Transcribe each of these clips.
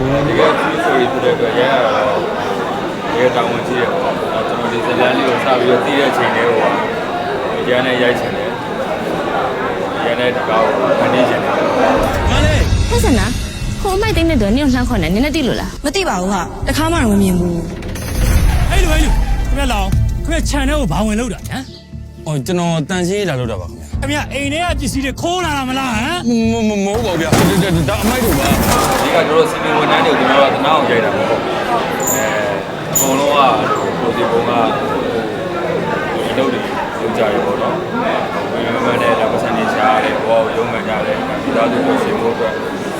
တကယ်ကြီးဆိုရတဲ့အတွက်ရရတော့တကယ်တောင်းဝန်ရှိရပေါ့ကျွန်တော်ဒီဇလန်လေးကိုစပြီးတော့တည်တဲ့အချိန်လေးဟိုရန်နဲ့ရိုက်ချင်တယ်ရန်နဲ့တကားကိုဖန်တီးချင်တယ်ဟဲ့စနာခိုးမိုက်တိတ်တဲ့သူကနင့်ကိုလှမ်းခေါ်နေနင်းနဲ့တိလို့လားမသိပါဘူးဟာတခါမှတော့မမြင်ဘူးအဲ့လိုအဲ့လိုခရက်လောင်ခရက် channel ကိုဘာဝင်လို့တာဟမ်အော်ကျွန်တော်တန်ရှင်းရေးလာလို့တာပါခင် ဗျာခင်ဗျာအိမ်ထဲကပစ္စည်းတွေခိုးလာတာမလားဟမ်။မမမဟုတ်ပါဘူးဗျာ။ဒါအမိုက်တို့ပါဒီကတို့စီမီဝန်ထမ်းတွေကိုကျွန်တော်ကတနာအောင်ရိုက်တာမဟုတ်ဘူးအဲအကုန်လုံးကကိုဒီဘုံကဒီလုပ်တွေလုပ်ကြရပေါ့နော်ဘယ်မှာနဲ့လာပစံနေရှားတယ်ဘောရုံးမှန်ကြတယ်ဒီသားတို့ကိုရှင်ဖို့အတွက်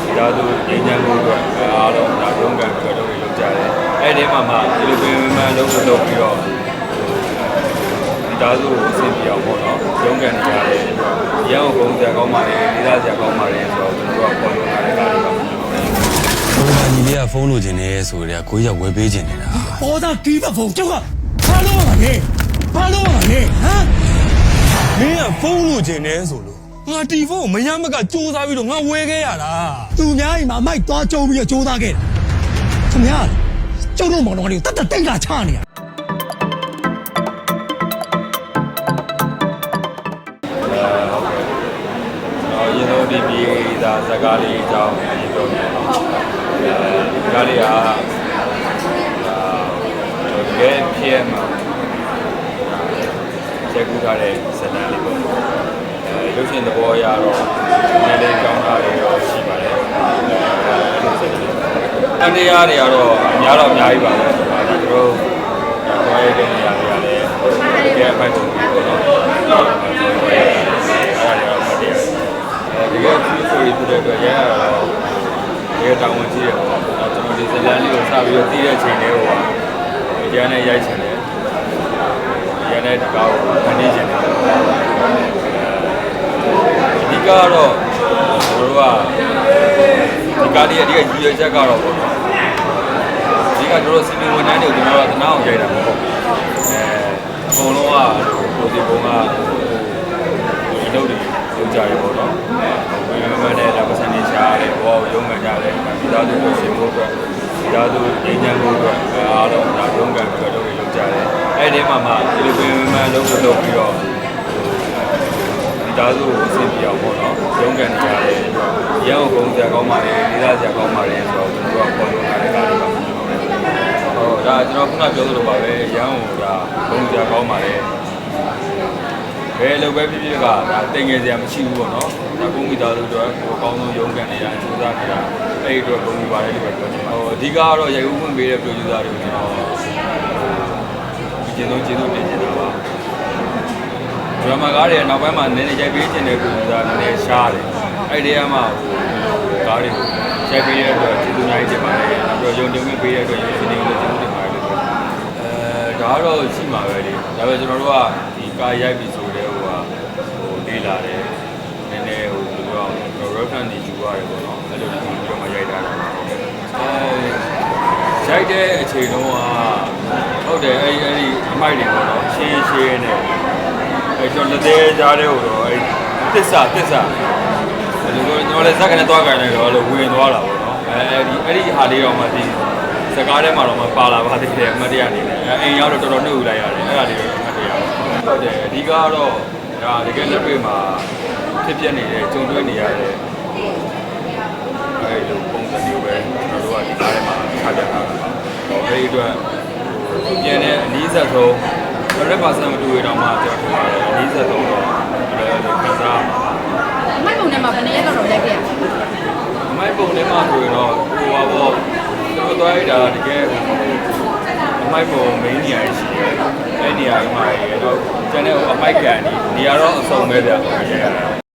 ဒီသားတို့ငြိမ်းချမ်းဖို့အတွက်အားလုံးဒါရုံးကန်ပြီးတော့လုပ်တွေလုပ်ကြတယ်အဲ့ဒီမှာမှဒီလိုပင်မှန်လုပ်လို့လုပ်ပြီးတော့ဒီ သားတို့ကိုအဆင်ပြေအောင်ပေါ့နော်ရုံးကန်နေကြတယ်ရန်ကုန်စရာကောင်းပါလေဒီသားစရာကောင်းပါလေဆိုတော့ကျွန်တော်ကပေါ်လို့လာတဲ့ကားလေးပါ။ဘုရားကြီးလေးကဖုန်းလိုချင်နေဆိုကြကိုကြီးကဝယ်ပေးချင်နေတာပေါ်သားတီးတဲ့ဖုန်းကျောက်ကဘာလို့မလဲဘာလို့မလဲဟမ်။မင်းကဖုန်းလိုချင်နေဆိုလို့ငါတီဖုန်းကိုမရမကစူးစမ်းပြီးတော့ငါဝယ်ခဲ့ရတာသူများအိမ်မှာအမိုက်သွားကြုံပြီးတော့ကြိုးစားခဲ့တာခင်ဗျာကျုပ်တို့မောင်တော်ကလေးကိုတတ်တတ်တိတ်လာချနေရ တော့ရင်းတို့ဒီပြည်သာဇကားလေးအကြောင်းပြောပြတယ်။ဒါလေးကအာတကယ်ဖြစ်မှာချက်ကူထားတဲ့ဇာတ်လမ်းလေးပေါ့။အဲရုပ်ရှင်သဘောအရတော့နည်းလေးကောင်းတာတွေတော့ရှိပါတယ်။အန်တရားတွေကတော့အများတော့အများကြီးပါပဲ။ဒါတို့တော့ရတဲ့နေရာတွေကလည်းတကယ်အဖိုက်ပုံပြီးတော့နော်။အဲ့ဒါတွေတော့မတရားဘူး။အဲဒီကသူဆိုရီပြတဲ့အတွက်ရရတော့ဒီက တောင်းဝင်ကြည့်ရပေါ့။ကျွန်တော်ဒီဇလန်လေးကိုစပြီးတော့တီးတဲ့အချိန်လေးဟိုရန်နဲ့ရိုက်ချင်တယ်။ရန်နဲ့ဒီကားကိုဖန်တီးချင်တယ်။အဓိကကတော့ကျွန်တော်တို့ကဒီကားလေးအဓိကရည်ရွယ်ချက်ကတော့ပေါ့နော်။အဓိကကျွန်တော်စီမီဝန်ထမ်းတွေကိုကျွန်တော်ကတနာအောင်ရိုက်တာမဟုတ်ဘူး။အဲအကုန်လုံးကကိုဒီဘုံကဒီလုပ်တွေလုပ်ကြရပေါ့နော်။ဘယ်မှာနဲ့လာပစံနေရှား တယ်ဘောရုံးမှန်ကြတယ်ဒီသားတို့ကိုရှင်ဖို့အတွက်ဒီသားတို့ငြိမ်းချမ်းဖို့အတွက်အားလုံးဒါရုံးကန်ပြီးတော့လုပ်တွေလုပ်ကြတယ်။အဲ့ဒီမှာမှဒီလိုပင်မှန်လုပ်လို့လုပ်ပြီးတော့ဒီသားတို့ကိုအဆင်ပြေအောင်ပေါ့နော်ရုံးကန်နေရတယ်။ရန်ကုန်စရာကောင်းပါလေဒီသားစရာကောင်းပါလေဆိုတော့ကျွန်တော်ကပေါ်လို့လာတဲ့ကားလေးပါ။ဟောဒါကျွန်တော်ခုနပြောသလိုပါပဲရန်ကုန်ကဘုံစရာကောင်းပါလေ။ ဘယ်လိုပဲဖြစ်ဖြစ်ကဒါတင်ငယ်စရာမရှိဘူးပေါ့နော်ဒါကုမိသားတို့တော့ကိုအကောင်းဆုံးရုံးကန်နေတာစူးစမ်းနေတာအဲ့ဒီတော့ဂုဏ်ယူပါတယ်လို့ပဲပြောချင်တယ်ဟိုအဓိကကတော့ရိုက်ဦးဝင်ပေးတဲ့ producer တွေကိုကျွန်တော်ဒီကျင်းဆုံးကျေးဇူးတင်ချင်တာပါဒရမာကားတွေနောက်ပိုင်းမှာနည်းနည်းရိုက်ပေးချင်တဲ့ producer နည်းနည်းရှားတယ်အဲ့ဒီကမှဟိုကားတွေကိုရိုက်ပေးတဲ့အတွက်ကျေးဇူးအများကြီးတင်ပါတယ်နောက်ပြီးတော့ယုံကြည်မှုပေးတဲ့အတွက်ယုံကြည်နေလို့ကျေးဇူးတင်ပါတယ်လို့ပြောအဲဒါကတော့ရှိမှာပဲလေဒါပေမဲ့ကျွန်တော်တို့ကဒီကားရိုက်ပြီဆိုတဲ့ဟိုဟာဟို လေးလာတယ်နည်းနည်းဟိုဘယ်လိုပြောအောင် reference တွေယူရတယ်ပေါ့နော်အဲ့လိုယူပြီးတော့မှရိုက်တာတော့အဲရိုက်တဲ့အချိန်တုန်းကဟုတ်တယ်အဲ့အဲ့ဒီအမိုက်တွေပေါ့နော်ရှင်းရှင်းနဲ့အဲ့ကျွန်တော်လက်သေးကြားတဲ့ဟိုတော့အဲ့တစ္ဆာတစ္ဆာအဲ့လိုကျွန်တော်လည်းဇက်ကနေသွားကြတယ်တော့အဲ့လိုဝင်သွားတာပေါ့နော်အဲအဲ့ဒီအဲ့ဒီဟာလေးတော့မှဒီစကားထဲမှာတော့မှပါလာပါသေးတယ်အမှတ်တရအနေနဲ့အဲအိမ်ရောက်တော့တော်တော်နှုတ်ယူလိုက်ရတယ်အဲ့ဒါလေးတော့အမှတ်တရဟုတ်တယ်အဓိကကတော့ ဒါတကယ်လက်တွေ့မှာဖြစ်ပြနေတဲ့ကြုံတွေ့နေရတဲ့အဲ့လိုပုံစံမျိုးပဲကျွန်တော်တို့ကဒီကားထဲမှာထားပြထားတာပါဟောအဲ့ဒီအတွက်ပြန်တဲ့အနည်းဆက်ဆုံး100%မတူရတော့မှကျွန်တော်ထင်ပါတယ်အနည်းဆက်ဆုံးတော့အဲ့လိုခံစားရမှာပါအမိုက်ပုံထဲမှာဘယ်နှစ်ရက်တော့ရိုက်ခဲ့ရအမိုက်ပုံထဲမှာဆိုရင်တော့ဟိုပါပေါ့သူတို့သွားရတာတကယ်အ မိုက်ပုံ main နေရာရှိတယ်အဲ့နေရာမှာရေတော့ကျန်တဲ့အမိုက်ကန်ဒီနေရာတော့အစုံပဲဗျာရရတာ